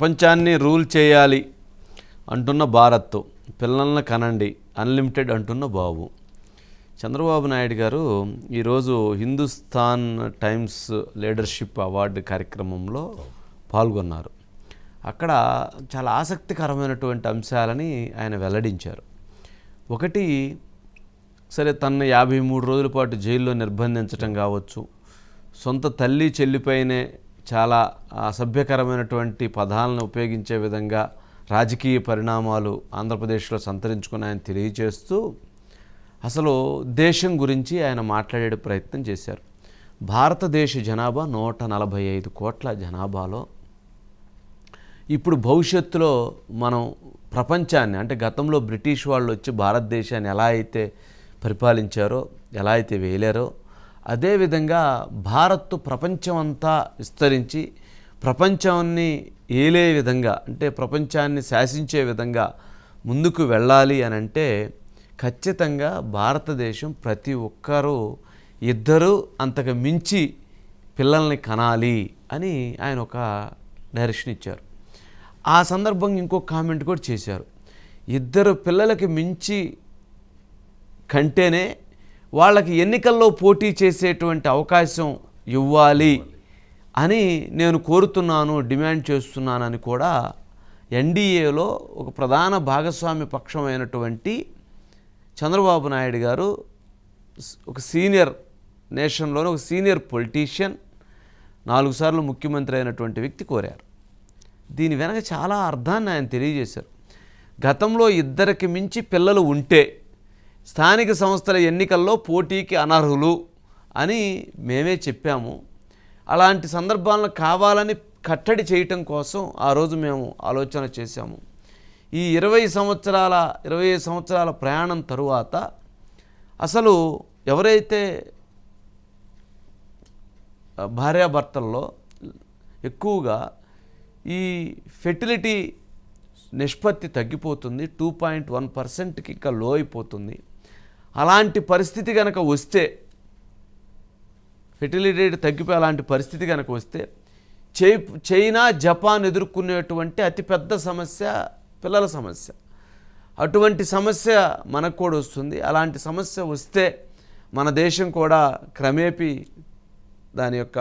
ప్రపంచాన్ని రూల్ చేయాలి అంటున్న భారత్. పిల్లల్ని కనండి అన్లిమిటెడ్ అంటున్న బాబు. చంద్రబాబు నాయుడు గారు ఈరోజు హిందుస్థాన్ టైమ్స్ లీడర్షిప్ అవార్డు కార్యక్రమంలో పాల్గొన్నారు. అక్కడ చాలా ఆసక్తికరమైనటువంటి అంశాలని ఆయన వెల్లడించారు. ఒకటి సరే తనను యాభై మూడు రోజుల పాటు జైల్లో నిర్బంధించటం కావచ్చు సొంత తల్లి చెల్లిపైనే చాలా అసభ్యకరమైనటువంటి పదాలను ఉపయోగించే విధంగా రాజకీయ పరిణామాలు ఆంధ్రప్రదేశ్లో సంతరించుకున్నాయని తెలియజేస్తూ అసలు దేశం గురించి ఆయన మాట్లాడే ప్రయత్నం చేశారు. భారతదేశ జనాభా నూట నలభై ఐదు కోట్ల జనాభాలో. ఇప్పుడు భవిష్యత్తులో మనం ప్రపంచాన్ని అంటే గతంలో బ్రిటిష్ వాళ్ళు వచ్చి భారతదేశాన్ని ఎలా అయితే పరిపాలించారో ఎలా అయితే వేయలేరో అదేవిధంగా భారత్ ప్రపంచమంతా విస్తరించి ప్రపంచాన్ని ఏలే విధంగా అంటే ప్రపంచాన్ని శాసించే విధంగా ముందుకు వెళ్ళాలి అని అంటే ఖచ్చితంగా భారతదేశం ప్రతి ఒక్కరూ ఇద్దరు అంతకు మించి పిల్లల్ని కనాలి అని ఆయన ఒక డైరెక్షన్ ఇచ్చారు. ఆ సందర్భంగా ఇంకో కామెంట్ కూడా చేశారు. ఇద్దరు పిల్లలకి మించి కంటేనే వాళ్ళకి ఎన్నికల్లో పోటీ చేసేటువంటి అవకాశం ఇవ్వాలి అని నేను కోరుతున్నాను డిమాండ్ చేస్తున్నానని కూడా ఎన్డీఏలో ఒక ప్రధాన భాగస్వామి పక్షమైనటువంటి చంద్రబాబు నాయుడు గారు ఒక సీనియర్ నేషన్లోని ఒక సీనియర్ పొలిటీషియన్ నాలుగు సార్లు ముఖ్యమంత్రి అయినటువంటి వ్యక్తి కోరారు. దీని వెనక చాలా అర్థాన్ని ఆయన తెలియజేశారు. గతంలో ఇద్దరికి మించి పిల్లలు ఉంటే స్థానిక సంస్థల ఎన్నికల్లో పోటీకి అనర్హులు అని మేమే చెప్పాము. అలాంటి సందర్భాలను కావాలని కట్టడి చేయటం కోసం ఆ రోజు మేము ఆలోచన చేశాము. ఈ ఇరవై సంవత్సరాల ఇరవై సంవత్సరాల ప్రయాణం తరువాత అసలు ఎవరైతే భార్యాభర్తల్లో ఎక్కువగా ఈ ఫెర్టిలిటీ నిష్పత్తి తగ్గిపోతుంది టూ పాయింట్ వన్ పర్సెంట్కి ఇంకా లో అయిపోతుంది. అలాంటి పరిస్థితి కనుక వస్తే ఫెర్టిలిటీ రేట్ తగ్గిపోయి అలాంటి పరిస్థితి కనుక వస్తే చై చైనా జపాన్ ఎదుర్కొనేటువంటి అతిపెద్ద సమస్య పిల్లల సమస్య. అటువంటి సమస్య మనకు కూడా వస్తుంది. అలాంటి సమస్య వస్తే మన దేశం కూడా క్రమేపీ దాని యొక్క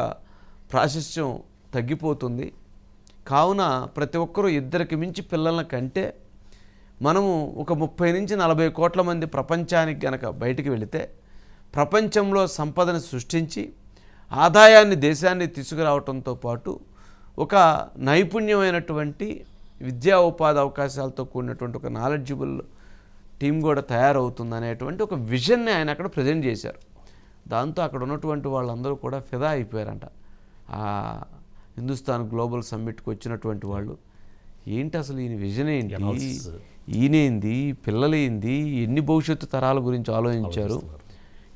ప్రాశస్త్యం తగ్గిపోతుంది. కావున ప్రతి ఒక్కరూ ఇద్దరికి మించి పిల్లల కంటే మనము ఒక ముప్పై నుంచి నలభై కోట్ల మంది ప్రపంచానికి గనక బయటికి వెళితే ప్రపంచంలో సంపదను సృష్టించి ఆదాయాన్ని దేశాన్ని తీసుకురావటంతో పాటు ఒక నైపుణ్యమైనటువంటి విద్యా ఉపాధి అవకాశాలతో కూడినటువంటి ఒక నాలెడ్జిబుల్ టీం కూడా తయారవుతుంది అనేటువంటి ఒక విజన్ని ఆయన అక్కడ ప్రజెంట్ చేశారు. దాంతో అక్కడ ఉన్నటువంటి వాళ్ళందరూ కూడా ఫిదా అయిపోయారంట. ఆ హిందుస్థాన్ గ్లోబల్ సమ్మిట్కి వచ్చినటువంటి వాళ్ళు ఏంటి అసలు ఈయన విజన్ ఏంటి? ఈయనేంది పిల్లలేంది ఎన్ని భవిష్యత్తు తరాల గురించి ఆలోచించారు?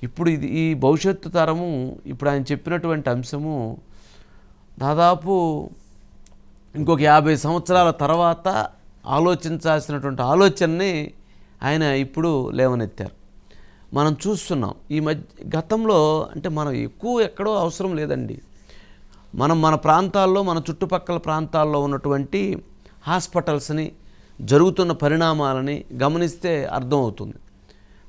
ఇప్పుడు ఇది ఈ భవిష్యత్తు తరము ఇప్పుడు ఆయన చెప్పినటువంటి అంశము దాదాపు ఇంకొక యాభై సంవత్సరాల తర్వాత ఆలోచించాల్సినటువంటి ఆలోచనని ఆయన ఇప్పుడు లేవనెత్తారు. మనం చూస్తున్నాం ఈ మధ్య గతంలో అంటే మనం ఎక్కువ ఎక్కడో అవసరం లేదండి. మనం మన ప్రాంతాల్లో మన చుట్టుపక్కల ప్రాంతాల్లో ఉన్నటువంటి హాస్పిటల్స్ని జరుగుతున్న పరిణామాలని గమనిస్తే అర్థమవుతుంది.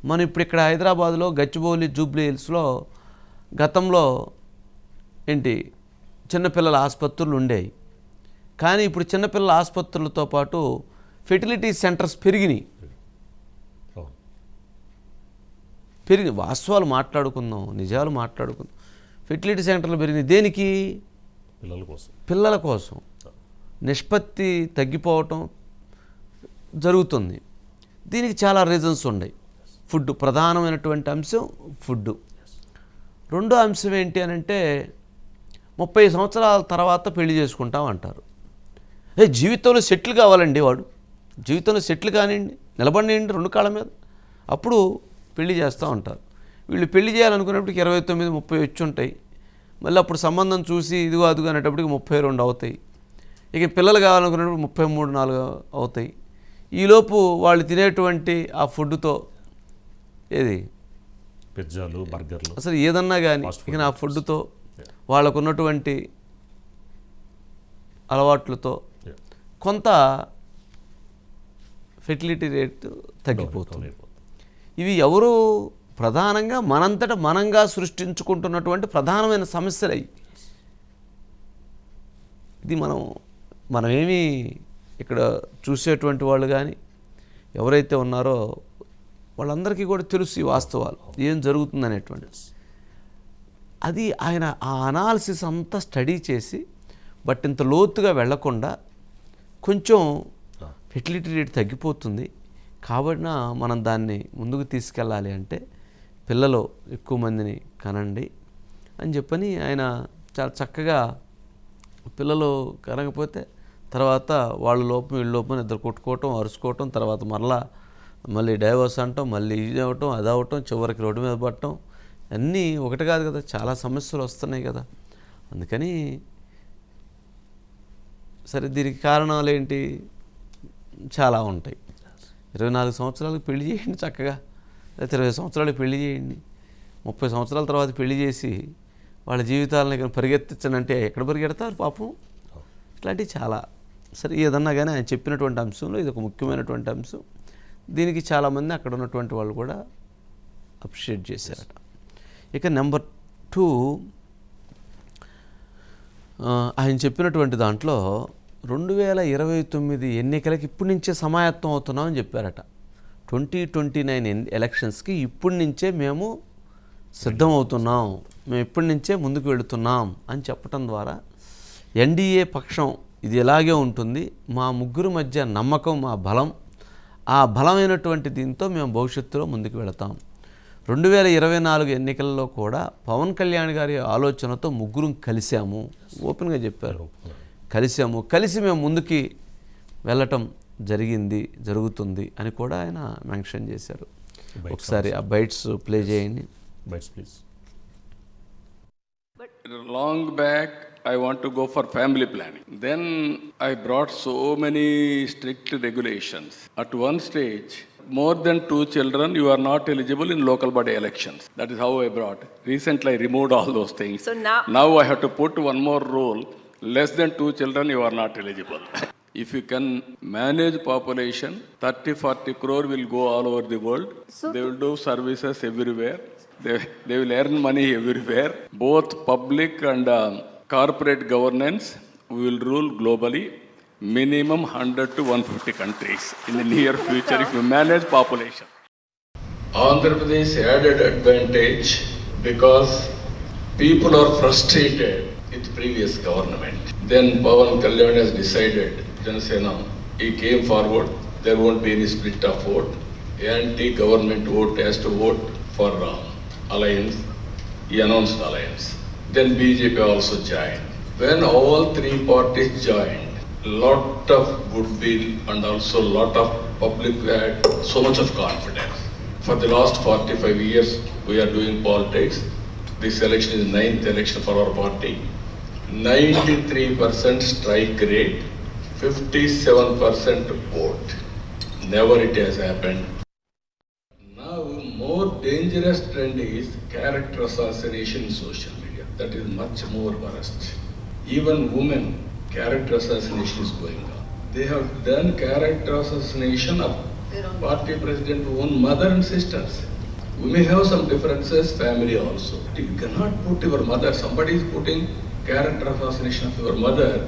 మనం ఇప్పుడు ఇక్కడ హైదరాబాద్లో గచ్చిబౌలి జూబ్లీ హిల్స్లో గతంలో ఏంటి చిన్నపిల్లల ఆసుపత్రులు ఉండేవి కానీ ఇప్పుడు చిన్నపిల్లల ఆసుపత్రులతో పాటు ఫెర్టిలిటీ సెంటర్స్ పెరిగినాయి. పెరిగి వాస్తవాలు మాట్లాడుకుందాం నిజాలు మాట్లాడుకుందాం. ఫెర్టిలిటీ సెంటర్లు పెరిగినాయి. దేనికి? పిల్లల కోసం. పిల్లల కోసం. నిష్పత్తి తగ్గిపోవటం జరుగుతుంది. దీనికి చాలా రీజన్స్ ఉన్నాయి. ఫుడ్ ప్రధానమైనటువంటి అంశం ఫుడ్ రెండో అంశం ఏంటి అని అంటే ముప్పై సంవత్సరాల తర్వాత పెళ్ళి చేసుకుంటాం అంటారు. ఏ జీవితంలో సెటిల్ కావాలండి వాడు. జీవితంలో సెటిల్ కానివ్వండి నిలబడినండి రెండు కాళ్ళ మీద. అప్పుడు పెళ్ళి చేస్తూ ఉంటారు. వీళ్ళు పెళ్ళి చేయాలనుకునేప్పటికి ఇరవై తొమ్మిది ముప్పై వచ్చి ఉంటాయి. మళ్ళీ అప్పుడు సంబంధం చూసి ఇదిగో అదిగో అనేటప్పటికి ముప్పై రెండు అవుతాయి. ఇక పిల్లలు కావాలనుకునేటప్పుడు ముప్పై మూడు నాలుగు అవుతాయి. ఈలోపు వాళ్ళు తినేటువంటి ఆ ఫుడ్తో ఏది? పిజ్జాలు బర్గర్లు. అసలు ఏదన్నా కానీ ఇక నా ఫుడ్తో వాళ్ళకు ఉన్నటువంటి అలవాట్లతో. కొంత ఫెర్టిలిటీ రేట్ తగ్గిపోతుంది. ఇవి ఎవరు ప్రధానంగా మనంతట మనంగా సృష్టించుకుంటున్నటువంటి ప్రధానమైన సమస్యలు. అవి ఇది మనం మనమేమి ఇక్కడ చూసేటువంటి వాళ్ళు కానీ ఎవరైతే ఉన్నారో వాళ్ళందరికీ కూడా తెలుసు ఈ వాస్తవాలు. ఏం జరుగుతుంది అనేటువంటిది అది ఆయన ఆ అనాలిసిస్ అంతా స్టడీ చేసి బట్ ఇంత లోతుగా వెళ్ళకుండా కొంచెం ఫెర్టిలిటీ రేట్ తగ్గిపోతుంది. కాబట్టి మనం దాన్ని ముందుకు తీసుకెళ్ళాలి అంటే పిల్లలు ఎక్కువ మందిని కనండి అని చెప్పని ఆయన చాలా చక్కగా పిల్లలు కనకపోతే తర్వాత వాళ్ళ లోపం వీళ్ళ లోపం ఇద్దరు కొట్టుకోవటం అరుచుకోవటం తర్వాత మరలా మళ్ళీ డైవర్స్ అంటాం మళ్ళీ ఇది అవటం అది అవటం చివరికి రోడ్డు మీద పడటం. అన్నీ ఒకటి కాదు కదా చాలా సమస్యలు వస్తున్నాయి కదా. అందుకని సరే దీనికి కారణాలు ఏంటి? చాలా ఉంటాయి. ఇరవై నాలుగు సంవత్సరాలకు పెళ్ళి చేయండి చక్కగా. లేకపోతే ఇరవై సంవత్సరాలకు పెళ్ళి చేయండి. ముప్పై సంవత్సరాల తర్వాత పెళ్ళి చేసి వాళ్ళ జీవితాలను అంటే ఎక్కడ పరిగెడతారు పాపం? ఇట్లాంటివి చాలా సరే ఏదన్నా కానీ ఆయన చెప్పినటువంటి అంశంలో ఇది ఒక ముఖ్యమైనటువంటి అంశం. దీనికి చాలామంది అక్కడ ఉన్నటువంటి వాళ్ళు కూడా అప్రిషియేట్ చేశారట. ఇక నెంబర్ టూ ఆయన చెప్పినటువంటి దాంట్లో రెండు వేల ఇరవై తొమ్మిది ఎన్నికలకి ఇప్పటి నుంచే సమాయత్తం అవుతున్నామని చెప్పారట. ట్వంటీ ట్వంటీ నైన్ ఎలక్షన్స్కి ఇప్పటి నుంచే మేము సిద్ధమవుతున్నాం. మేము ఇప్పటి నుంచే ముందుకు వెళుతున్నాం అని చెప్పటం ద్వారా ఎన్డీఏ పక్షం ఇది ఎలాగే ఉంటుంది? మా ముగ్గురు మధ్య నమ్మకం మా బలం ఆ బలమైనటువంటి దీంతో మేము భవిష్యత్తులో ముందుకు వెళతాం. రెండు వేల ఇరవై నాలుగు ఎన్నికల్లో కూడా పవన్ కళ్యాణ్ గారి ఆలోచనతో ముగ్గురం కలిశాము. ఓపెన్గా చెప్పారు. కలిసాము కలిసి మేము ముందుకి వెళ్ళటం జరిగింది జరుగుతుంది అని కూడా ఆయన మెన్షన్ చేశారు. ఒకసారి ఆ బైట్స్ ప్లే చేయండి. Bytes please Long back, I want to go for family planning. Then I brought so many strict regulations. At one stage, more than two children, you are not eligible in local body elections. That is how I brought. Recently, I removed all those things. So now- Now I have to put one more rule. Less than two children, you are not eligible. If you can manage population, 30, 40 crore will go all over the world. So- They will do services everywhere. They, they will earn money everywhere. Both public and um, corporate governance will rule globally. Minimum 100 to 150 countries in the near future if you manage population. Andhra Pradesh added advantage because people are frustrated with previous government. Then Pawan Kalyan has decided, Janasena, he came forward, there won't be any split of vote. Anti-government vote has to vote for uh, alliance. He announced alliance. Then BJP also joined. When all three parties joined, lot of goodwill and also lot of public had so much of confidence. For the last 45 years, we are doing politics. This election is ninth election for our party. 93% strike rate, 57% vote. Never it has happened. Now, more dangerous trend is character assassination in social media. That is much more worst. Even women, character assassination is going on. They have done character assassination of party president own mother and sisters. We may have some differences, family also. You cannot put your mother, somebody is putting character assassination of your mother.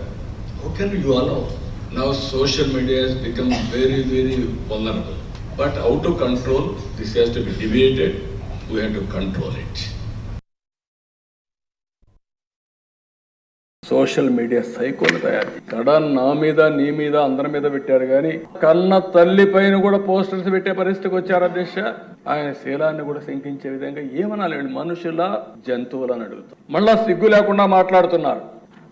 How can you allow? Now social media has become very, very vulnerable. But how to control, this has to be debated. We have to control it. Social media సైకోలు తయారు sudden నా మీద నీ మీద అందరి మీద పెట్టారు కానీ కన్న తల్లి పైన కూడా పోస్టర్స్ పెట్టే పరిస్థితికి వచ్చారు అధ్యక్ష. ఆయన శీలాన్ని కూడా శంకించే విధంగా ఏమనాలండి మనుషుల జంతువులని అడుగుతాం. మళ్ళా సిగ్గు లేకుండా మాట్లాడుతున్నారు.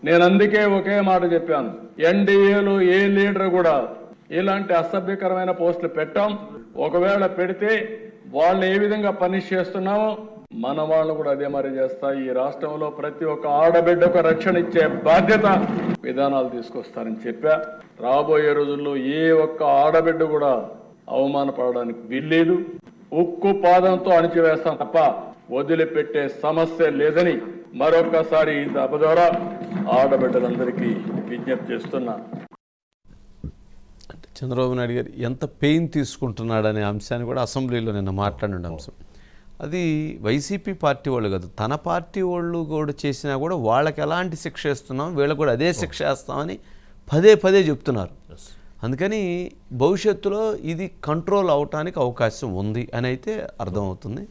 నేను అందుకే ఒకే మాట చెప్పాను. ఎన్డీఏలో ఏ లీడర్ కూడా ఇలాంటి అసభ్యకరమైన పోస్టులు పెట్టాం. ఒకవేళ పెడితే వాళ్ళని ఏ విధంగా పనిష్ చేస్తున్నామో మన వాళ్ళు కూడా అదే మరి చేస్తా. ఈ రాష్ట్రంలో ప్రతి ఒక్క ఆడబిడ్డకు రక్షణ ఇచ్చే బాధ్యత విధానాలు తీసుకొస్తారని చెప్పా. రాబోయే రోజుల్లో ఏ ఒక్క ఆడబిడ్డ కూడా అవమానపడడానికి వీల్లేదు. ఉక్కు పాదంతో అణిచివేస్తాం తప్ప వదిలిపెట్టే సమస్య లేదని మరొకసారి ఈ సభ ద్వారా ఆడబిడ్డలందరికీ విజ్ఞప్తి చేస్తున్నా. చంద్రబాబు నాయుడు గారు ఎంత పెయిన్ తీసుకుంటున్నాడనే అంశాన్ని కూడా అసెంబ్లీలో నిన్న మాట్లాడిన అంశం. అది వైసీపీ పార్టీ వాళ్ళు కాదు. తన పార్టీ వాళ్ళు కూడా చేసినా కూడా వాళ్ళకి ఎలాంటి శిక్ష ఇస్తున్నాం వీళ్ళకి కూడా అదే శిక్ష వేస్తామని పదే పదే చెప్తున్నారు. అందుకని భవిష్యత్తులో ఇది కంట్రోల్ అవటానికి అవకాశం ఉంది అని అయితే అర్థమవుతుంది.